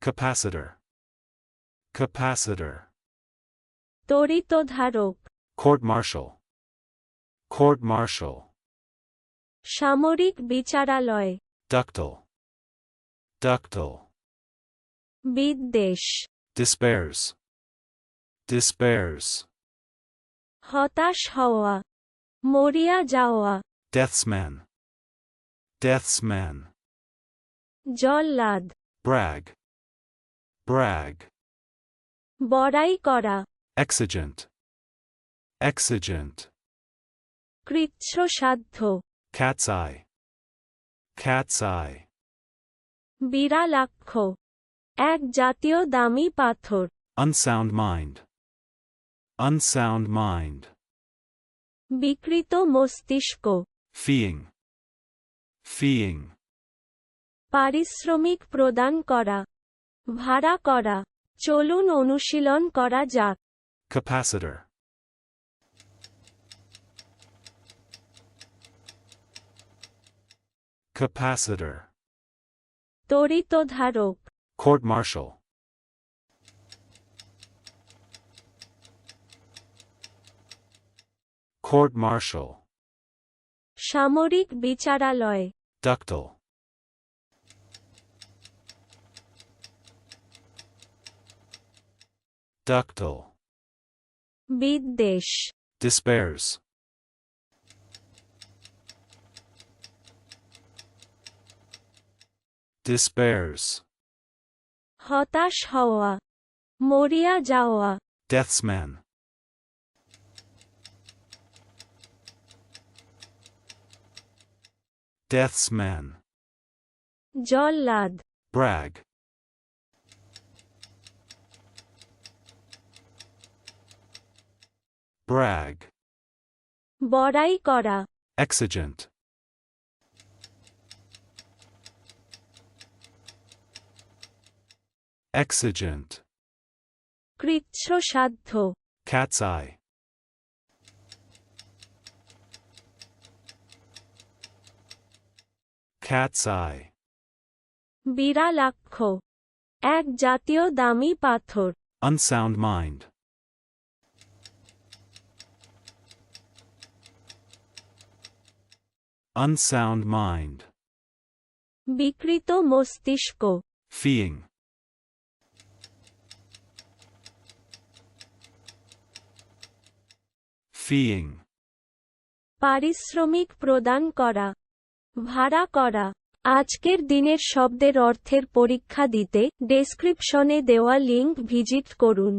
Capacitor. Capacitor. তড়িতধারক Court martial. Court martial. সামরিক বিচারালয় Ductile. Ductile. বিদ্বেষ Despairs. Despairs. হতাশ হওয়া মরিয়া যাওয়া Deathsman. Deathsman. জল্লাদ Brag. Brag. বড়াই করা Exigent. Exigent. কৃচ্ছসাধ্য Cat's eye. Cat's eye. বিড়ালাক্ষ এক জাতীয় দামি পাথর Unsound mind. Unsound mind. বিকৃত মস্তিষ্ক Feeing. Feeing. পারিশ্রমিক প্রদান করা ভাড়া করা। চলুন অনুশীলন করা যাক। ক্যাপাসিটর ক্যাপাসিটর তড়িত ধারক কোর্ট মার্শাল কোর্ট মার্শাল সামরিক বিচারালয়। ডাক্তল Ductile. বিদ্বেষ Despairs. Despairs. হতাশ হওয়া মরিয়া যাওয়া Deathsman. Deathsman. জল্লাদ Brag. Brag. বড়াই করা Exigent. Exigent. কৃচ্ছসাধ্য Cat's eye. Cat's eye. বিড়ালাক্ষ এক জাতীয় দামি পাথর Unsound mind. Unsound mind. বিকৃত মস্তিষ্ক Feeing. Feeing. পারিশ্রমিক প্রদান করা ভাড়া করা আজকের দিনের শব্দের অর্থের পরীক্ষা দিতে ডেসক্রিপশনে দেওয়া লিংক ভিজিট করুন